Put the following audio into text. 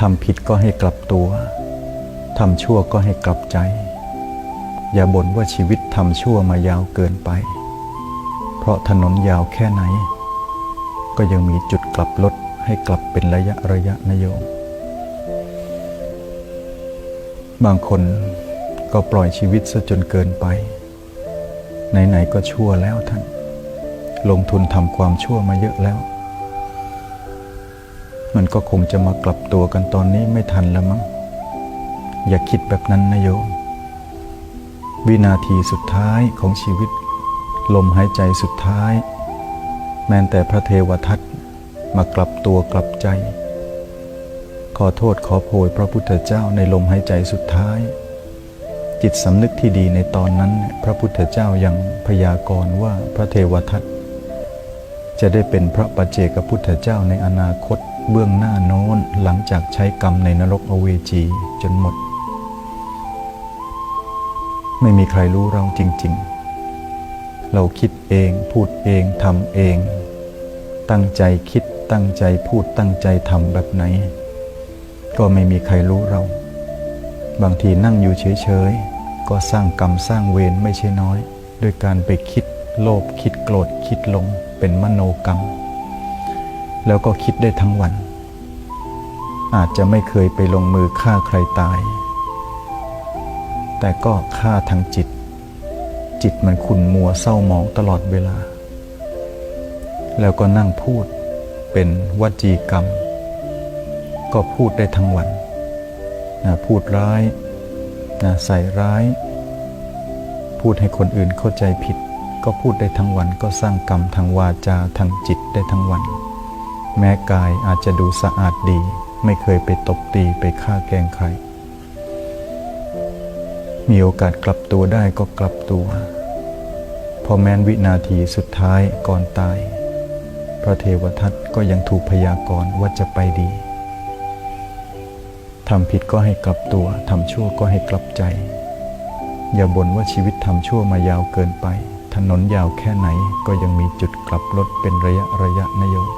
ทำผิดก็ให้กลับตัว ทำชั่วก็ให้กลับใจ อย่าบ่นว่าชีวิตทำชั่วมายาวเกินไป เพราะถนนยาวแค่ไหน ก็ยังมีจุดกลับรถให้กลับเป็นระยะระยะนโยม บางคนก็ปล่อยชีวิตซะจนเกินไป ไหนๆก็ชั่วแล้วท่าน ลงทุนทำความชั่วมาเยอะแล้ว มันก็คงจะมากลับตัวกันตอนนี้ไม่ทันแล้วมั้ง อย่าคิดแบบนั้นนะโยม วินาทีสุดท้ายของชีวิต ลมหายใจสุดท้าย แม้แต่พระเทวทัตมากลับตัวกลับใจ ขอโทษขอโพยพระพุทธเจ้าในลมหายใจสุดท้าย จิตสำนึกที่ดีในตอนนั้นเนี่ยพระพุทธเจ้ายังพยากรณ์ว่าพระเทวทัต จะได้เป็นพระปัจเจกพุทธเจ้าในอนาคตเบื้องหน้าโน้นหลังจากใช้กรรมในนรกอเวจีจนหมด ไม่มีใครรู้เราจริง ๆ เราคิดเองพูดเองทำเอง ตั้งใจคิดตั้งใจพูดตั้งใจทำแบบไหน ก็ไม่มีใครรู้เรา บางทีนั่งอยู่เฉย ๆ ก็สร้างกรรมสร้างเวรไม่ใช่น้อยด้วยการไปคิดโลภคิดโกรธคิดลง เป็นมโนกรรม แล้วก็คิดได้ทั้งวัน อาจจะไม่เคยไปลงมือฆ่าใครตาย แต่ก็ฆ่าทางจิต จิตมันขุ่นมัวเศร้าหมองตลอดเวลา แล้วก็นั่งพูดเป็นวจีกรรม ก็พูดได้ทั้งวันนะพูดร้ายนะใส่ร้าย พูดให้คนอื่นเข้าใจผิด ก็พูดได้ทั้งวันก็สร้างกรรมทางวาจาทางจิตได้ทั้งวัน แม้กายอาจจะดูสะอาดดี ไม่เคยไปตบตีไปฆ่าแกงใคร มีโอกาสกลับตัวได้ก็กลับตัว พอแม้นวินาทีสุดท้ายก่อนตาย พระเทวทัตก็ยังถูกพยากรณ์ว่าจะไปดีทำผิดก็ให้กลับตัว ทำชั่วก็ให้กลับใจ อย่าบ่นว่าชีวิตทำชั่วมายาวเกินไป ถนนยาวแค่ไหนก็ยังมีจุดกลับรถเป็นระยะระยะนโยม